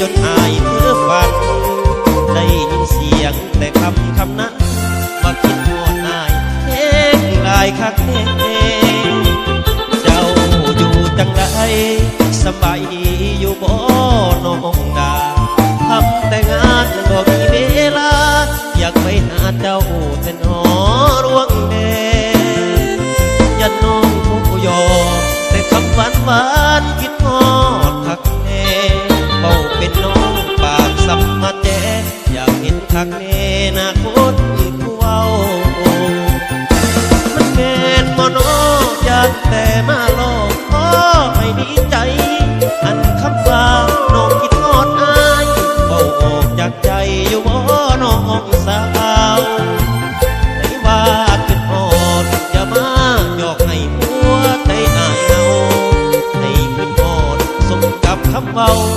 จนอาย mal.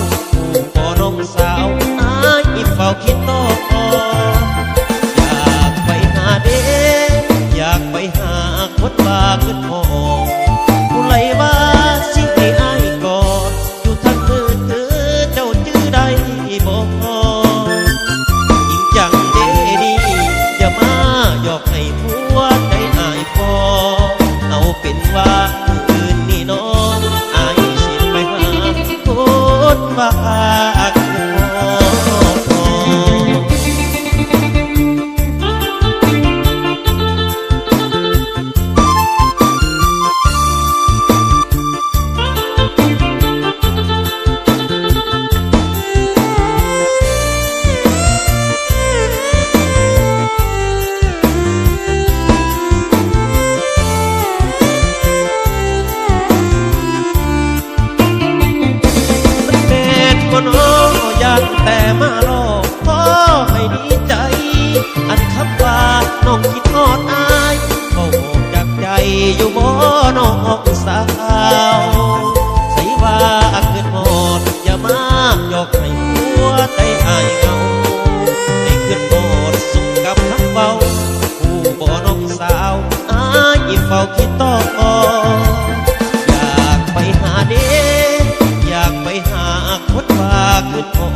ฝ้าคิดต่ออยากไปหาเด้อยากไปหาคนว่าคือพอ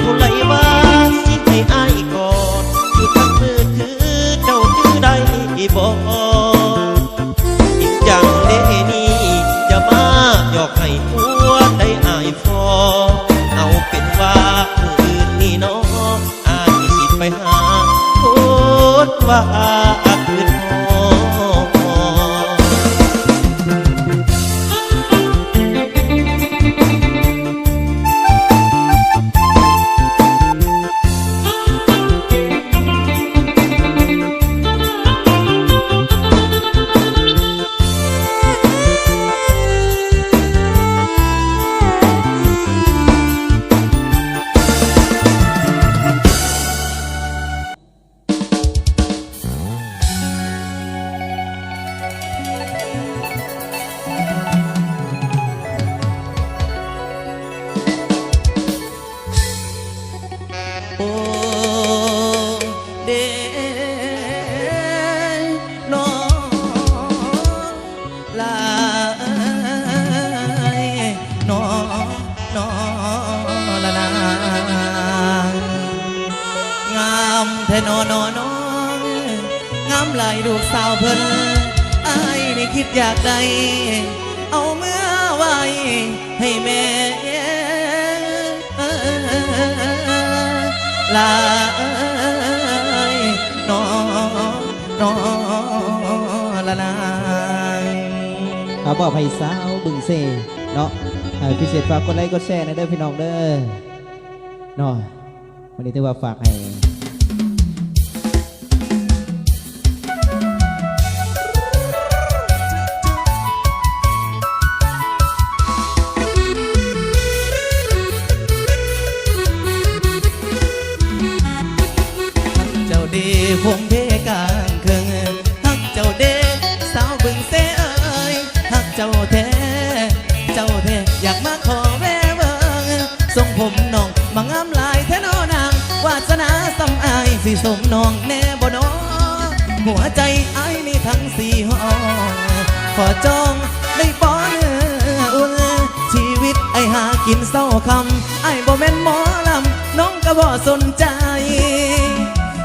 ผู้ไรว่าสิให้อายกอดอยู่ทางมือคือเจ้าตื้อดบอกอีกจังเดนี่จะมาหยอกให้หัวได้อายฟอเอาเป็นว่าคืนนี้น้องอายสิไปหาคนว่า นอลนางงามเทนอนอนองงามไหลลูกสาวเพิ่นไอ้นี่คิดอยากได้ เอาเมื่อไว้ให้แม่ลาน้องนนเอาบอกให้สาวบึงเซเนาะ พิเศษฝากกดไลค์กดแชร์นะเด้อพี่น้องเด้อหน่อยวันนี้ถือว่าฝากให้ สิสมน้องแน่บ่นอหัวใจไอ้มีทั้งสี่ห้องขอจองได้บ่เนื้ออุ่นชีวิตไอ้หากินเศร้าคำไอ้บ่แม่นหมอลำน้องก็บ่สนใจ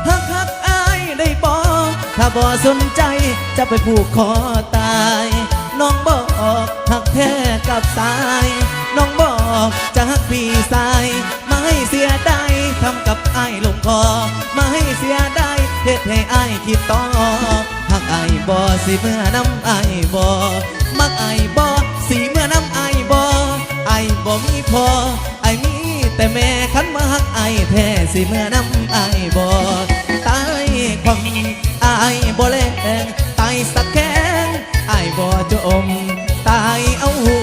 ฮักฮักไอายได้บอกถ้าบ่สนใจจะไปผูกคอตายน้องบอกฮักแท้กับสาย น้องบอกจะฮักพี่สาย ให้เสียดายทำกับอายลงคอมาให้เสียดายเฮ็ดให้อายคิดต่อฮักอายบ่สิเมื่อน้ำอายบ่มักอายบ่สิเมื่อน้ำอายบ่อายบ่มีพออายมีแต่แม่ขันมาหักไอายแท้สิเมื่อน้ำไอายบอตายความไอายบ่แรงตายสักแข้งไอายบ่จมตายเอาหู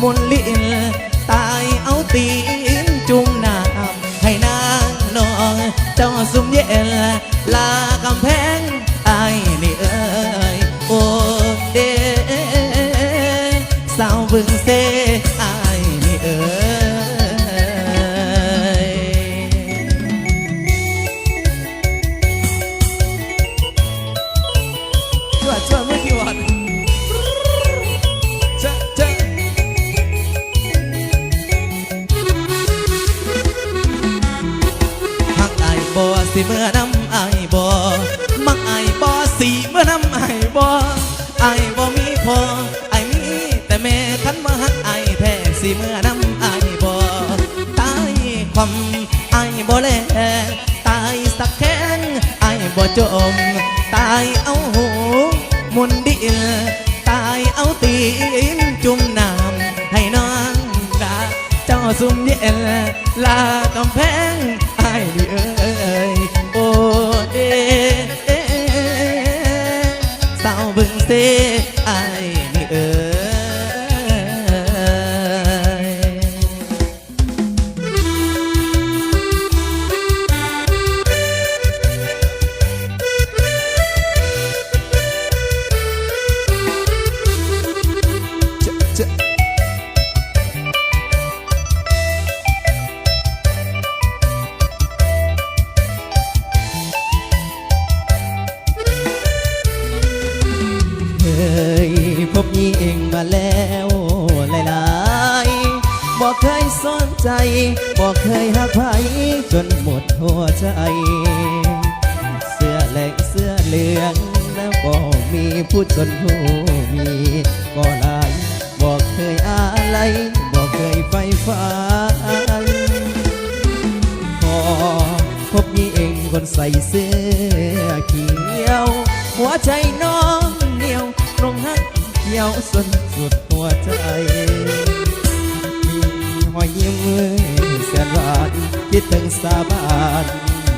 มุนลิ้นตายเอาตี เจ้าสุมเย็นลากำแพง บอแลตายสักแข้งไอายบอจม ตายเอาหูมุนดินตายเอาตีนจุ่มน้ำให้น้องดาเจ้าสุมเย็นลากำแพงไอ้ดิเอ้ยโอ้เดสาวบึงเซ หัวใจ เสื้อแหลกเสื้อเหลืองแล้วก็มีผู้จนผู้มีก็หลายบอกเคยอะไรบอกเคยไฟฝันพอพบยิงคนใส่เสื้อเขียว หัวใจน้องเหนียวตรงหักเขียวสุดสุดหัวใจมีหอยยิ้มแสนหวาน คิดถึงสาบาน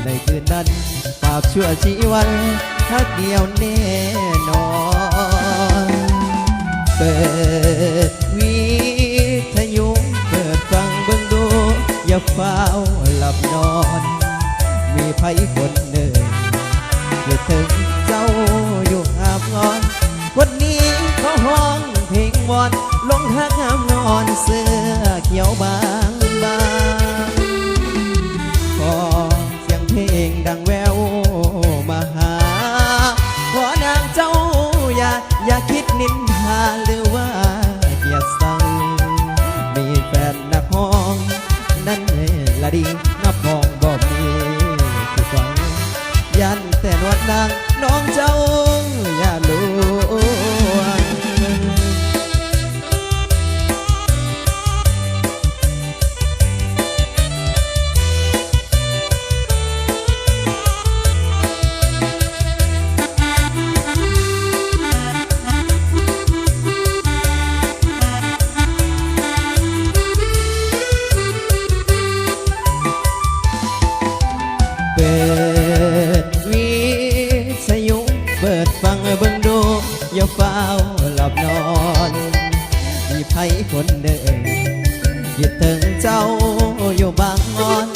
ในคืนนั้นฝากชั่วชีวันทักเดียวแน่นอนเปิดวิทยุเปิดฟังเบิ่งดู อย่าเฝ้าหลับนอน มีไผคนหนึ่งอยู่ถึงเจ้าอยู่อาบงอน วันนี้เขาห้องเพลงวอนลงทักงามนอนเสื้อเขียวบางาหลับนอน มีไผคนเดินคิดถึงเจ้าอยู่บางงอน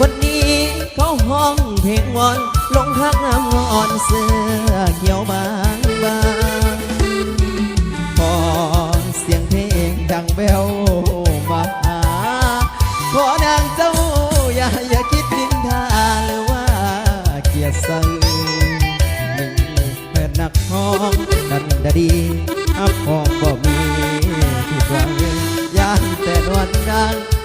วันนี้เขาห้องเพลงวอนลงทักน้ำงอนเสื้อเขียวบา วันดัง